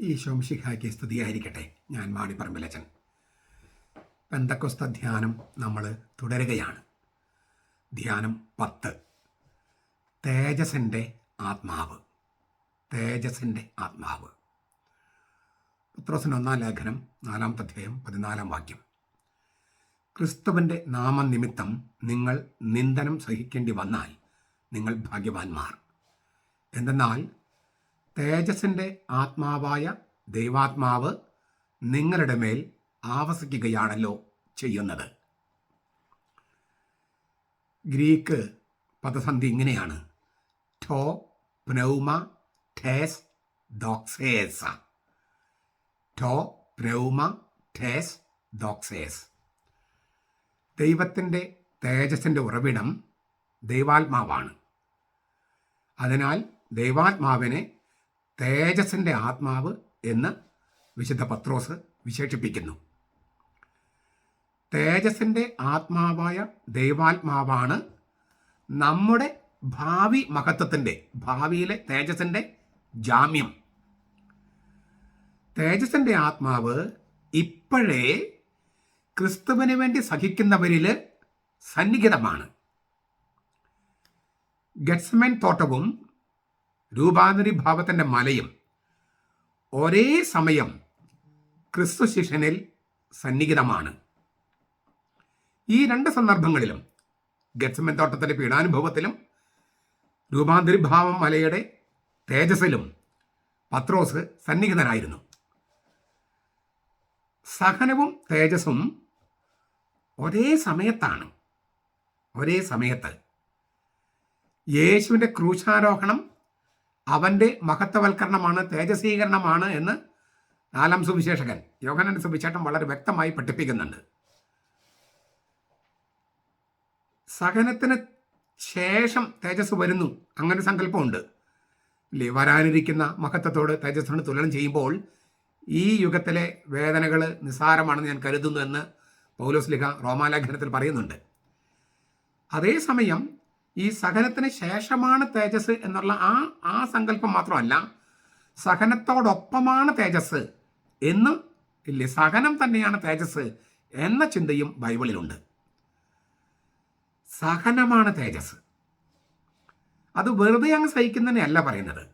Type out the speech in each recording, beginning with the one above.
ഈ ശോംശിഖായ്ക്ക് സ്തുതിയായിരിക്കട്ടെ. ഞാൻ മാണിപ്പറമ്പിലച്ചൻ. പെന്തക്കൊസ്ത ധ്യാനം നമ്മൾ തുടരുകയാണ്. ധ്യാനം പത്ത്. തേജസിന്റെ ആത്മാവ്. തേജസിന്റെ ആത്മാവ്. പത്രോസിന്റെ ഒന്നാം ലേഖനം നാലാമത്തെ അധ്യായം പതിനാലാം വാക്യം. ക്രിസ്തുവിന്റെ നാമനിമിത്തം നിങ്ങൾ നിന്ദനം സഹിക്കേണ്ടി വന്നാൽ നിങ്ങൾ ഭാഗ്യവാന്മാർ. എന്തെന്നാൽ തേജസ്സിന്റെ ആത്മാവായ ദൈവാത്മാവ് നിങ്ങളുടെ മേൽ ആവസിക്കുകയാണല്ലോ ചെയ്യുന്നത്. ഗ്രീക്ക് പദസന്ധി ഇങ്ങനെയാണ്. ടോ പ്നൗമ ടേസ് ഡോക്സേസ ടോ പ്നൗമ ടേസ് ഡോക്സേസ് ദൈവത്തിന്റെ തേജസ്സിന്റെ ഉറവിടം ദൈവാത്മാവാണ്. അതിനാൽ ദൈവാത്മാവിനെ തേജസ്സിന്റെ ആത്മാവ് എന്ന് വിശുദ്ധ പത്രോസ് വിശേഷിപ്പിക്കുന്നു. തേജസ്സിന്റെ ആത്മാവായ ദൈവാത്മാവാണ് നമ്മുടെ ഭാവി മഹത്വത്തിന്റെ ഭാവിയിലെ തേജസ്സിന്റെ ജാമ്യം. തേജസ്സിന്റെ ആത്മാവ് ഇപ്പോഴേ ക്രിസ്തുവിന് വേണ്ടി സഹിക്കുന്നവരിൽ സന്നിഹിതമാണ്. ഗറ്റ്സ്മെൻ തോട്ടവും രൂപാന്തരി ഭാവത്തിന്റെ മലയും ഒരേ സമയം ക്രിസ്തു ശിഷ്യനിൽ സന്നിഹിതമാണ്. ഈ രണ്ട് സന്ദർഭങ്ങളിലും ഗച്ചമ്മൻ തോട്ടത്തിന്റെ പീഡാനുഭവത്തിലും രൂപാന്തരി ഭാവം മലയുടെ തേജസ്സിലും പത്രോസ് സന്നിഹിതനായിരുന്നു സഹനവും തേജസ്സും ഒരേ സമയത്താണ്. ഒരേ സമയത്ത് യേശുവിന്റെ ക്രൂശാരോഹണം അവന്റെ മഹത്വവൽക്കരണമാണ് തേജസ്വീകരണമാണ് എന്ന് നാലാം സുവിശേഷകൻ യോഹനൻ സുവിശേഷം വളരെ വ്യക്തമായി പഠിപ്പിക്കുന്നുണ്ട്. സഹനത്തിന് ശേഷം തേജസ് വരുന്നു. അങ്ങനെ സങ്കല്പമുണ്ട്. ഇല്ലേ? വരാനിരിക്കുന്ന മഹത്വത്തോട് തേജസ്സിനോട് തുലനം ചെയ്യുമ്പോൾ ഈ യുഗത്തിലെ വേദനകൾ നിസ്സാരമാണെന്ന് ഞാൻ കരുതുന്നു എന്ന് പൗലോസ് ലിഖ റോമാലേഖനത്തിൽ പറയുന്നുണ്ട്. അതേസമയം ഈ സഹനത്തിന് ശേഷമാണ് തേജസ് എന്നുള്ള ആ ആ സങ്കല്പം മാത്രമല്ല സഹനത്തോടൊപ്പമാണ് തേജസ് എന്ന് ഇല്ലേ? സഹനം തന്നെയാണ് തേജസ് എന്ന ചിന്തയും ബൈബിളിലുണ്ട്. സഹനമാണ് തേജസ്. അത് വെറുതെ അങ്ങ് സഹിക്കുന്നതിനെയല്ല പറയുന്നത്.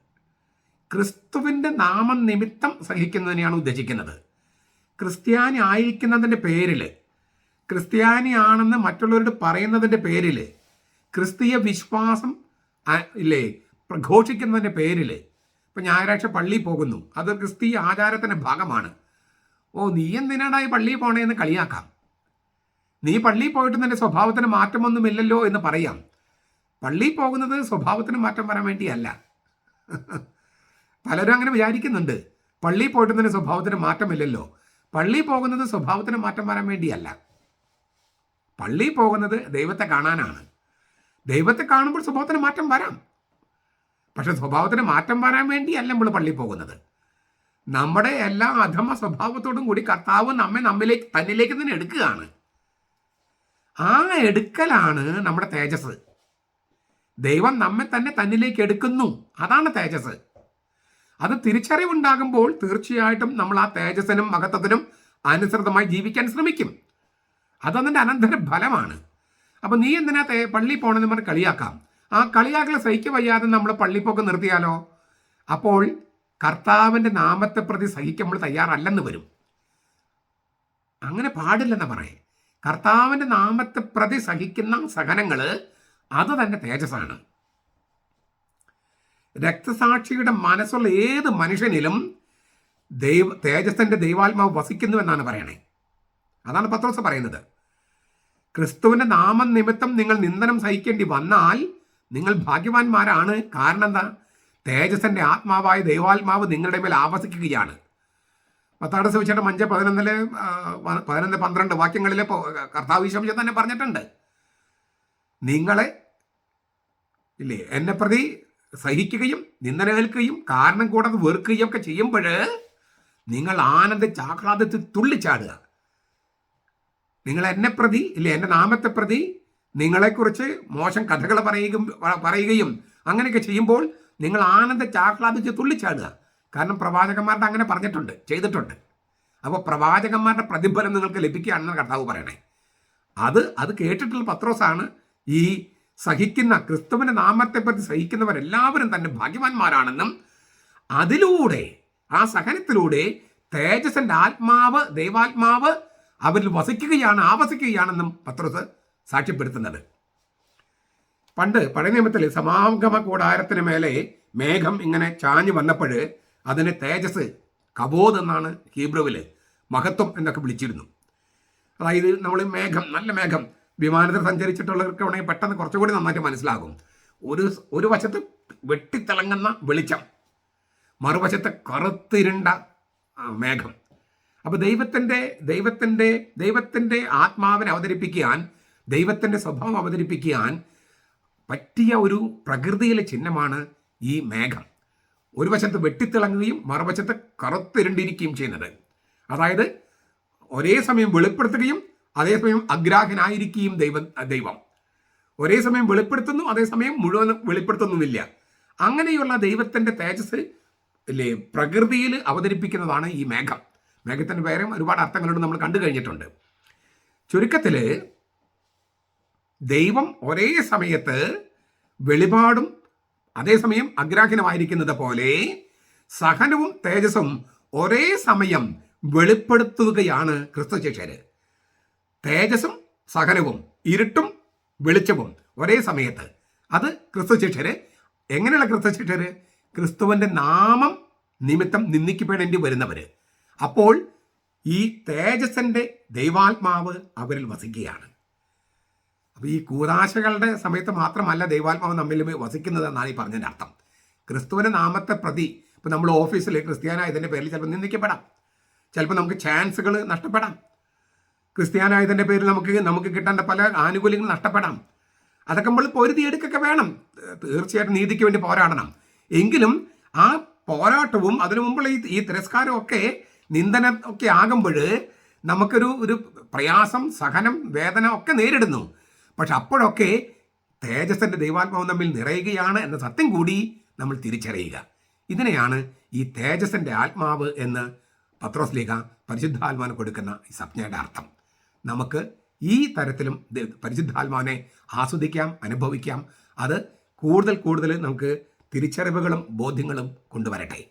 ക്രിസ്തുവിന്റെ നാമം നിമിത്തം സഹിക്കുന്നതിനെയാണ് ഉദ്ദേശിക്കുന്നത്. ക്രിസ്ത്യാനി ആയിരിക്കുന്നതിന്റെ പേരിൽ ക്രിസ്ത്യാനി ആണെന്ന് മറ്റുള്ളവരോട് പറയുന്നതിന്റെ പേരിൽ ക്രിസ്തീയ വിശ്വാസം ഇല്ലേ പ്രഘോഷിക്കുന്നതിന്റെ പേരിൽ ഇപ്പം ഞായറാഴ്ച പള്ളിയിൽ പോകുന്നു. അത് ക്രിസ്തീയ ആചാരത്തിന്റെ ഭാഗമാണ്. ഓ നീ എന്തിനാടായി പള്ളിയിൽ പോണേന്ന് കളിയാക്കാം? നീ പള്ളിയിൽ പോയിട്ട് നിന്റെ സ്വഭാവത്തിന് മാറ്റമൊന്നുമില്ലല്ലോ എന്ന് പറയാം. പള്ളിയിൽ പോകുന്നത് സ്വഭാവത്തിന് മാറ്റം വരാൻ വേണ്ടിയല്ല. പലരും അങ്ങനെ വിചാരിക്കുന്നുണ്ട്. പള്ളിയിൽ പോയിട്ട് നിന്റെ സ്വഭാവത്തിന് മാറ്റമില്ലല്ലോ. പള്ളിയിൽ പോകുന്നത് സ്വഭാവത്തിന് മാറ്റം വരാൻ വേണ്ടിയല്ല. പള്ളിയിൽ പോകുന്നത് ദൈവത്തെ കാണാനാണ്. ദൈവത്തെ കാണുമ്പോൾ സ്വഭാവത്തിന് മാറ്റം വരാം. പക്ഷെ സ്വഭാവത്തിന് മാറ്റം വരാൻ വേണ്ടിയല്ല നമ്മൾ പള്ളിയിൽ പോകുന്നത്. നമ്മുടെ എല്ലാ അധമ സ്വഭാവത്തോടും കൂടി കർത്താവ് നമ്മെ നമ്മിലേക്ക് തന്നിലേക്ക് തന്നെ എടുക്കുകയാണ്. ആ എടുക്കലാണ് നമ്മുടെ തേജസ്. ദൈവം നമ്മെ തന്നെ തന്നിലേക്ക് എടുക്കുന്നു. അതാണ് തേജസ്. അത് തിരിച്ചറിവുണ്ടാകുമ്പോൾ തീർച്ചയായിട്ടും നമ്മൾ ആ തേജസ്സിനും മഹത്വത്തിനും അനുസൃതമായി ജീവിക്കാൻ ശ്രമിക്കും. അതതിന്റെ അനന്തര ഫലമാണ് അപ്പോൾ നീ എന്തിനാ പള്ളി പോകണമെന്ന് പറഞ്ഞ് കളിയാക്കാം? ആ കളിയാക്കളെ സഹിക്ക വയ്യാതെ നമ്മൾ പള്ളിപ്പോക്ക് നിർത്തിയാലോ? അപ്പോൾ കർത്താവിന്റെ നാമത്തെ പ്രതി സഹിക്കാൻ നമ്മൾ തയ്യാറല്ലെന്ന് വരും. അങ്ങനെ പാടില്ലെന്ന് പറയേ. കർത്താവിന്റെ നാമത്തെ പ്രതി സഹിക്കുന്ന സഹനങ്ങൾ അത് തന്നെ തേജസ്സാണ്. രക്തസാക്ഷിയുടെ മനസ്സുള്ള ഏത് മനുഷ്യനിലും ദൈവ തേജസ്സിന്റെ ദൈവാത്മാവ് വസിക്കുന്നു എന്നാണ് പറയണേ. അതാണ് പത്രോസ് പറയുന്നത്. ക്രിസ്തുവിന്റെ നാമം നിമിത്തം നിങ്ങൾ നിന്ദനം സഹിക്കേണ്ടി വന്നാൽ നിങ്ങൾ ഭാഗ്യവാന്മാരാണ്. കാരണം എന്താ? തേജസ്സന്റെ ആത്മാവായ ദൈവാത്മാവ് നിങ്ങളുടെ മേൽ ആവസിക്കുകയാണ്. പത്താട് സുവിശേഷം അഞ്ച് പതിനൊന്നിൽ പതിനൊന്ന് പന്ത്രണ്ട് വാക്യങ്ങളിലെ കർത്താവ് വിശംശം തന്നെ പറഞ്ഞിട്ടുണ്ട്. നിങ്ങളെ ഇല്ലേ എന്നെ പ്രതി സഹിക്കുകയും നിന്ദനേൽക്കുകയും കാരണം കൂടാതെ വെറുക്കുകയും ഒക്കെ ചെയ്യുമ്പോൾ നിങ്ങൾ ആനന്ദ ആഹ്ലാദത്തിൽ തുള്ളിച്ചാടുക. നിങ്ങൾ എന്നെ പ്രതി ഇല്ലേ എന്റെ നാമത്തെ പ്രതി നിങ്ങളെക്കുറിച്ച് മോശം കഥകൾ പറയുകയും പറയുകയും അങ്ങനെയൊക്കെ ചെയ്യുമ്പോൾ നിങ്ങൾ ആനന്ദ ചാഹ്ലാദിച്ച് തുള്ളിച്ചാടുക. കാരണം പ്രവാചകന്മാരുടെ അങ്ങനെ പറഞ്ഞിട്ടുണ്ട് ചെയ്തിട്ടുണ്ട്. അപ്പോൾ പ്രവാചകന്മാരുടെ പ്രതിഫലം നിങ്ങൾക്ക് ലഭിക്കുകയാണെന്ന് കർത്താവ് പറയണേ. അത് അത് കേട്ടിട്ടുള്ള പത്രോസാണ് ഈ സഹിക്കുന്ന ക്രിസ്തുവിന്റെ നാമത്തെപ്പറ്റി സഹിക്കുന്നവരെല്ലാവരും തന്നെ ഭാഗ്യവാന്മാരാണെന്നും അതിലൂടെ ആ സഹനത്തിലൂടെ തേജസ്സിന്റെ ആത്മാവ് ദൈവാത്മാവ് അവരിൽ വസിക്കുകയാണ് ആവസിക്കുകയാണെന്നും പത്രോസ് സാക്ഷ്യപ്പെടുത്തുന്നത്. പണ്ട് പഴയ നിയമത്തിൽ സമാഗമ കൂടാരത്തിന് മേലെ മേഘം ഇങ്ങനെ ചാഞ്ഞു വന്നപ്പോൾ അതിന് തേജസ് കബോദ് എന്നാണ് ഹീബ്രുവിൽ മഹത്വം എന്നൊക്കെ വിളിച്ചിരുന്നു. അതായത് നമ്മൾ മേഘം നല്ല മേഘം വിമാനത്തിൽ സഞ്ചരിച്ചിട്ടുള്ളവർക്ക് വേണമെങ്കിൽ പെട്ടെന്ന് കുറച്ചുകൂടി നന്നായിട്ട് മനസ്സിലാകും. ഒരു ഒരു വശത്ത് വെട്ടിത്തിളങ്ങുന്ന വെളിച്ചം മറുവശത്ത് കറുത്തിരുണ്ട മേഘം. അപ്പോൾ ദൈവത്തിന്റെ ദൈവത്തിന്റെ ദൈവത്തിന്റെ ആത്മാവിനെ അവതരിപ്പിക്കാൻ ദൈവത്തിന്റെ സ്വഭാവം അവതരിപ്പിക്കാൻ പറ്റിയ ഒരു പ്രകൃതിയിലെ ചിഹ്നമാണ് ഈ മേഘം. ഒരു വശത്ത് വെട്ടിത്തിളങ്ങുകയും മറുവശത്ത് കറുത്തിരുണ്ടിരിക്കുകയും ചെയ്യുന്നത്. അതായത് ഒരേ സമയം വെളിപ്പെടുത്തുകയും അതേസമയം അഗ്രാഹനായിരിക്കുകയും ദൈവം ദൈവം. ഒരേ സമയം വെളിപ്പെടുത്തുന്നു അതേസമയം മുഴുവൻ വെളിപ്പെടുത്തുന്നുമില്ല. അങ്ങനെയുള്ള ദൈവത്തിന്റെ തേജസ് അല്ലേ പ്രകൃതിയിൽ അവതരിപ്പിക്കുന്നതാണ് ഈ മേഘം. മേഘത്തിന്റെ പേരും ഒരുപാട് അർത്ഥങ്ങളുണ്ട് നമ്മൾ കണ്ടു കഴിഞ്ഞിട്ടുണ്ട്. ചുരുക്കത്തിൽ ദൈവം ഒരേ സമയത്ത് വെളിപാടും അതേസമയം അഗ്രാഹ്യനമായിരിക്കുന്നത് പോലെ സഹനവും തേജസ്സും ഒരേ സമയം വെളിപ്പെടുത്തുകയാണ് ക്രിസ്തു തേജസ്സും സഹനവും ഇരുട്ടും വെളിച്ചവും ഒരേ സമയത്ത്. അത് ക്രിസ്തു ശിഷ്യര്. എങ്ങനെയുള്ള ക്രിസ്തു ശിഷ്യര്? ക്രിസ്തുവിന്റെ നാമം നിമിത്തം നിന്ദിക്കപ്പെടേണ്ടി വരുന്നവര്. അപ്പോൾ ഈ തേജസ്സിന്റെ ദൈവാത്മാവ് അവരിൽ വസിക്കുകയാണ്. അപ്പോൾ ഈ കൂതാശകളുടെ സമയത്ത് മാത്രമല്ല ദൈവാത്മാവ് നമ്മിൽ വസിക്കുന്നത് എന്നാണ് ഈ പറഞ്ഞതിന്റെ അർത്ഥം. ക്രിസ്തുവിന്റെ നാമത്തെ പ്രതി ഇപ്പോൾ നമ്മൾ ഓഫീസിൽ ക്രിസ്ത്യാനായതിന്റെ പേരിൽ ചിലപ്പോൾ നിന്ദിക്കപ്പെടാം. ചിലപ്പോൾ നമുക്ക് ചാൻസുകൾ നഷ്ടപ്പെടാം. ക്രിസ്ത്യാനായതിന്റെ പേരിൽ നമുക്ക് നമുക്ക് കിട്ടേണ്ട പല ആനുകൂല്യങ്ങൾ നഷ്ടപ്പെടാം. അതൊക്കെ നമ്മൾ പൊരുതിയെടുക്കൊക്കെ വേണം. തീർച്ചയായിട്ടും നീതിക്ക് വേണ്ടി പോരാടണം. എങ്കിലും ആ പോരാട്ടവും അതിനു മുമ്പുള്ള ഈ ഈ തിരസ്കാരവും ഒക്കെ നിന്ദനം ഒക്കെ ആകുമ്പോൾ നമുക്കൊരു ഒരു പ്രയാസം സഹനം വേദന ഒക്കെ നേരിടുന്നു. പക്ഷെ അപ്പോഴൊക്കെ തേജസ്സിന്റെ ദൈവാത്മാവ് തമ്മിൽ നിറയുകയാണ് എന്ന സത്യം കൂടി നമ്മൾ തിരിച്ചറിയുക. ഇതിനെയാണ് ഈ തേജസ്സിന്റെ ആത്മാവ് എന്ന് പത്രോസ് ലേഖ പരിശുദ്ധാത്മാവിന് കൊടുക്കുന്ന ഈ സംജ്ഞയുടെ അർത്ഥം. നമുക്ക് ഈ തരത്തിലും പരിശുദ്ധാത്മാവിനെ ആസ്വദിക്കാം അനുഭവിക്കാം. അത് കൂടുതൽ കൂടുതൽ നമുക്ക് തിരിച്ചറിവുകളും ബോധ്യങ്ങളും കൊണ്ടുവരട്ടെ.